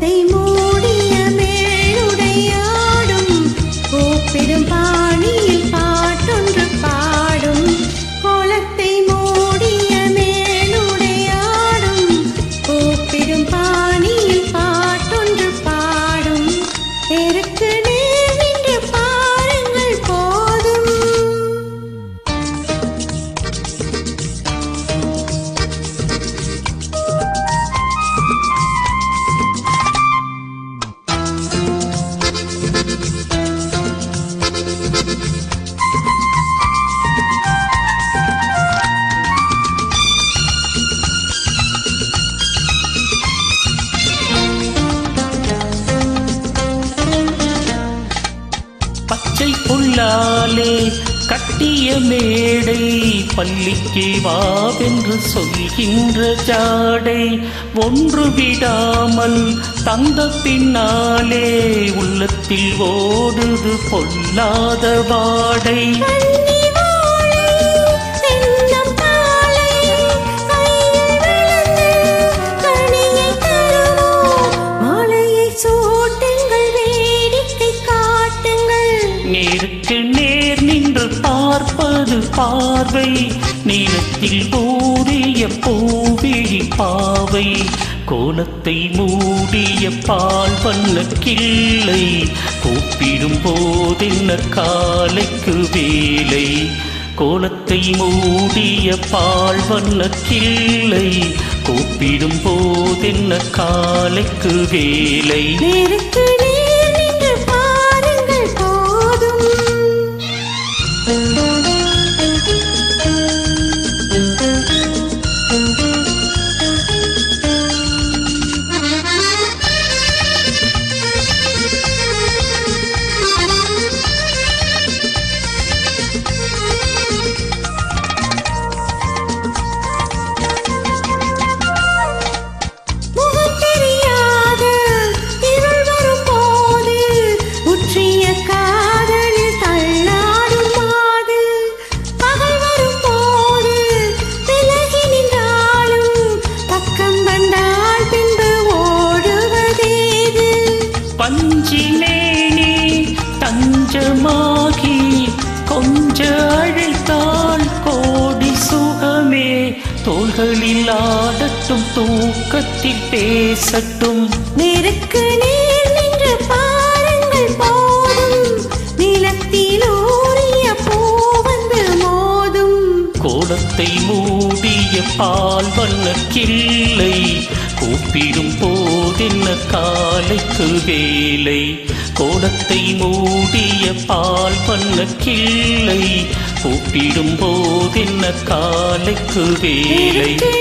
கோலத்தை மூடிய மேலுடையாடும் கூப்பிடும் பாணியில் பாட்டொன்று பாடும். கோலத்தை மூடிய மேலுடையாடும் கூப்பிடும் பாணியில் பாட்டொன்று பாடும். தெருக்கு பச்சை கட்டிய மேடை பள்ளிக்கு வாவென்று சொல்கின்ற ஜாடை ஒன்று விடாமல் தந்த பின்னாலே உள்ளத்தில் ஓடுது பொல்லாத வாடை. பார்வை நீளத்தில் ஊறிய பூவிழி பாவை கோலத்தை மூடிய பால் வண்ண கிள்ளை கூப்பிடும் போதென்ன காலைக்கு வேலை கோலத்தை மூடிய பால் வண்ண கிள்ளை கூப்பிடும் போதென்ன காலைக்கு வேலை. தஞ்சமாகி கொஞ்ச அழைத்தால் கோடி சுகமே. தோள்களில் ஆடட்டும் தூக்கத்தில் பேசட்டும். நேருக்கு நேர் நின்று பாருங்கள் போதும். நிலத்தில் ஊறிய பூ வந்து மோதும். கோலத்தை மூடிய பால் வண்ண கிள்ளை கூப்பிடும் போதென்ன காலைக்கு வேலை? கோலத்தை மூடிய பால் பண்ண கிள்ளை கூப்பிடும் போதென்ன காலைக்கு வேலை? நேருக்கு